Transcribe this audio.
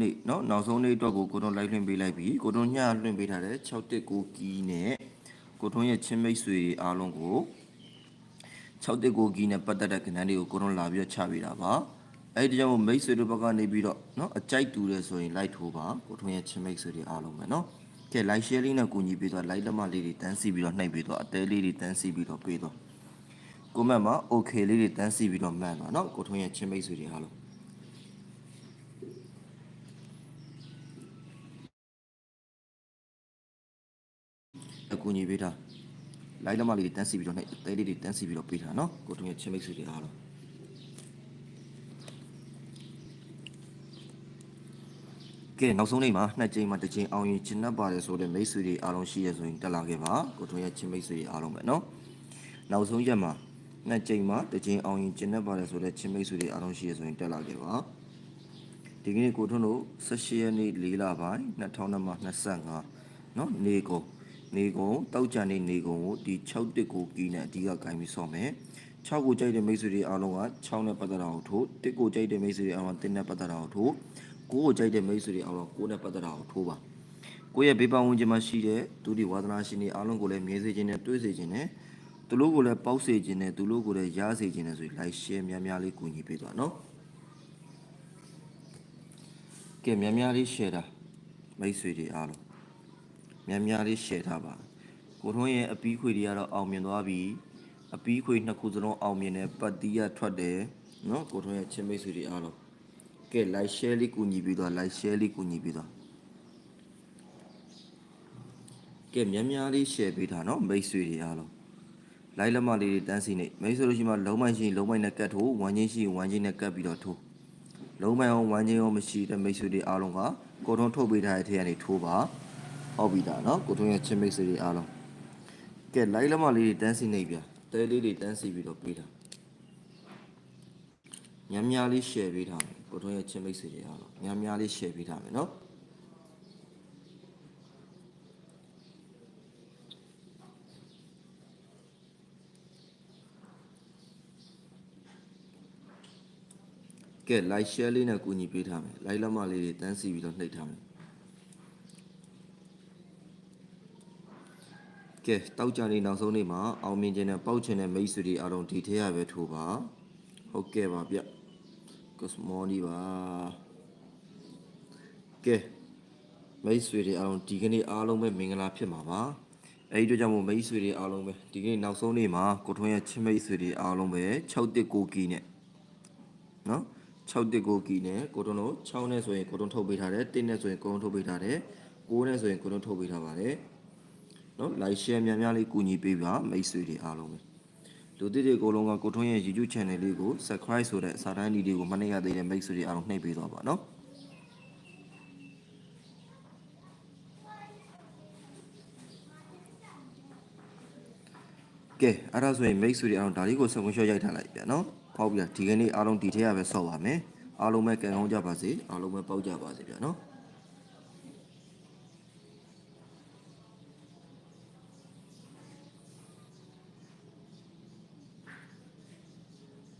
နေ့เนาะနောက်ဆုံးနေ့အတွက်ကိုကိုတွန်းလိုက်လွှင့်ပေးလိုက်ပြီကိုတွန်းညလွှင့်ပေးထားတဲ့619ကီးနဲ့ကိုတွန်းရဲ့ချင်းမိတ်ဆွေတွေအားလုံးကို619ကီးနဲ့ပတ်သက်တဲ့ကဏ္ဍတွေကိုကိုတွန်းလာပြီးတော့ချပေးတာပါအဲ့ဒီကြောင့်မို့မိတ်ဆွေတို့ဘက်ကနေပြီးတော့เนาะအကြိုက်တူတယ်ဆိုရင်လိုက်ထိုးပါကိုတွန်းရဲ့ချင်းမိတ်ဆွေတွေအားလုံးပဲเนาะကဲ like share လေးနဲ့ကူညီပေးတော့ like လက်မလေးတွေတန်းစီပြီးတော့နှိပ်ပေးတော့အသေးလေးတွေတန်းစီပြီးတော့ပေးတော့ကိုမန့်မှာ okay လေးတွေတန်းစီပြီးတော့မှန်ပါเนาะကိုထွန်းရဲ့ချင်းမိတ်ဆွေတွေအားလုံး အကူညီပေးတာလိုက်လက်မလေးတွေတန်းစီပြီးတော့နှိပ်အသေးလေးတွေတန်းစီပြီးတော့ပေးတာเนาะကိုတုံးရဲ့ချင်းမိတ်ဆွေတွေအားလုံးကဲနောက်ဆုံးနေ့မှာနှစ်ကြိမ်မှာတစ်ကြိမ်အောင်ရင်ကျင်း납ပါတယ်ဆိုတဲ့မိတ်ဆွေတွေအားလုံးရှိရဆိုရင်တက်လာခဲ့ပါကိုတုံးရဲ့ချင်းမိတ်ဆွေတွေအားလုံးပဲเนาะနောက်ဆုံးရက်မှာနှစ်ကြိမ်မှာတစ်ကြိမ်အောင်ရင်ကျင်း납ပါတယ်ဆိုတဲ့ချင်းမိတ်ဆွေတွေအားလုံးရှိရဆိုရင်တက်လာခဲ့ပါဒီကနေ့ကိုထွန်းတို့18ရက်နေ့4လပိုင်း2025เนาะနေကုန် နေကုန်တောက်ကြနေနေကုန်ကိုဒီ6တစ်ကိုကီးနဲ့အဓိကဂိုင်းပြီးဆော့မယ်6ကိုကြိုက်တဲ့မိတ်ဆွေတွေအားလုံးက6နဲ့ပတ်သက်တာကိုထိုးတစ်ကိုကြိုက်တဲ့မိတ်ဆွေတွေအားလုံး1နဲ့ပတ်သက်တာကိုထိုး9ကိုကြိုက်တဲ့မိတ်ဆွေတွေအားလုံး9နဲ့ပတ်သက်တာကိုထိုးပါကိုယ့်ရဲ့ဘေးပန်းဝင်ခြင်းမှာရှိတဲ့သူဒီဝါသနာရှင်တွေအားလုံးကိုလည်းမြဲစေခြင်းနဲ့တွေးစေခြင်းနဲ့သူတို့ကိုလည်းပေါက်စေခြင်းနဲ့သူတို့ကိုလည်းရားစေခြင်းနဲ့ဆိုရင် like share များများလေးကူညီပေးသွားနော်ကဲများများလေး share တာမိတ်ဆွေတွေအားလုံး များများလေး share ထားပါကိုထွန်းရဲ့အပီးခွေတွေကတော့အောင်မြင်သွားပြီအပီးခွေနှစ်ခုစလုံးအောင်မြင်တယ်ပတ်တီးရထွက်တယ်နော်ကိုထွန်းရဲ့ချင်းမိတ်ဆွေတွေအားလုံးကဲ like share လေးကူညီပြီးတော့ like share လေးကူညီပြီးတော့ကဲများများလေး share ပေးထားနော်မိတ်ဆွေတွေအားလုံးလိုက်လက်မလေးတွေတန်းစီနေမိတ်ဆွေတို့ရှိမှလုံးမိုင်းရှိရင်လုံးမိုင်းနဲ့ကတ်ထိုးဝမ်းချင်းရှိရင်ဝမ်းချင်းနဲ့ကတ်ပြီးတော့ထိုးလုံးမိုင်းအောင်ဝမ်းချင်းရောမရှိတဲ့မိတ်ဆွေတွေအားလုံးကကိုထွန်းထုတ်ပေးထားတဲ့ထဲကနေထိုးပါ ဟုတ်ပြီလားနော်ကိုထွန်းရဲ့ချစ်မိတ်ဆွေတွေအားလုံးကဲလိုက်လမလေးတွေတန်းစီနေပြတဲလေးတွေတန်းစီပြီးတော့ပေးတာညံ့ညံ့လေး share ပေးထားမယ်ကိုထွန်းရဲ့ချစ်မိတ်ဆွေတွေအားလုံးညံ့ညံ့လေး share ပေးထားမယ်နော်ကဲ like share လေးနဲ့ကူညီပေးထားမယ် like လက်မလေးတွေတန်းစီပြီးတော့နှိပ်ထားမယ် ကဲတောက်ကြနေနောက်ဆုံးနေ့မှာအောင်မြင်ခြင်းနဲ့ပေါက်ခြင်းနဲ့မိတ်ဆွေတွေအားလုံးဒီထဲရပဲထိုးပါဟုတ်ကဲ့ပါဗျ good morning ပါကဲမိတ်ဆွေတွေအားလုံးဒီကနေ့အားလုံးပဲမင်္ဂလာဖြစ်မှာပါအဲဒီတို့ကြောင့်မို့မိတ်ဆွေတွေအားလုံးပဲဒီကနေ့နောက်ဆုံးနေ့မှာကိုထွန်းရဲ့ချင်းမိတ်ဆွေတွေအားလုံးပဲ6တစ်ကိုကီနဲ့နော်6တစ်ကိုကီနဲ့ကိုထွန်းတို့6နဲ့ဆိုရင်ကိုထွန်းထုတ်ပေးထားတယ်1နဲ့ဆိုရင်ကိုထွန်းထုတ်ပေးထားတယ်9နဲ့ဆိုရင်ကိုထွန်းထုတ်ပေးထားပါတယ် နော် like share များများလေးကူညီပေးပါမိတ်ဆွေတွေအားလုံးပဲလူသစ်တွေအကုန်လုံးကကိုထွန်းရဲ့ YouTube channel လေးကို subscribe ဆိုတဲ့စာတန်းဒီလေးကိုမနှိပ်ရသေးတဲ့မိတ်ဆွေတွေအားလုံးနှိပ်ပေးသွားပါနော်ကဲအဲ့ဒါဆိုရင်မိတ်ဆွေတွေအားလုံးဒါလေးကိုဆက်ဝင်ရှော့ရိုက်ထားလိုက်ပြန်နော်ဟုတ်ပြီလားဒီကနေ့အားလုံးဒီထဲရပဲဆော့ပါမယ်အားလုံးပဲကံကောင်းကြပါစေအားလုံးပဲပေါက်ကြပါစေဗျာနော်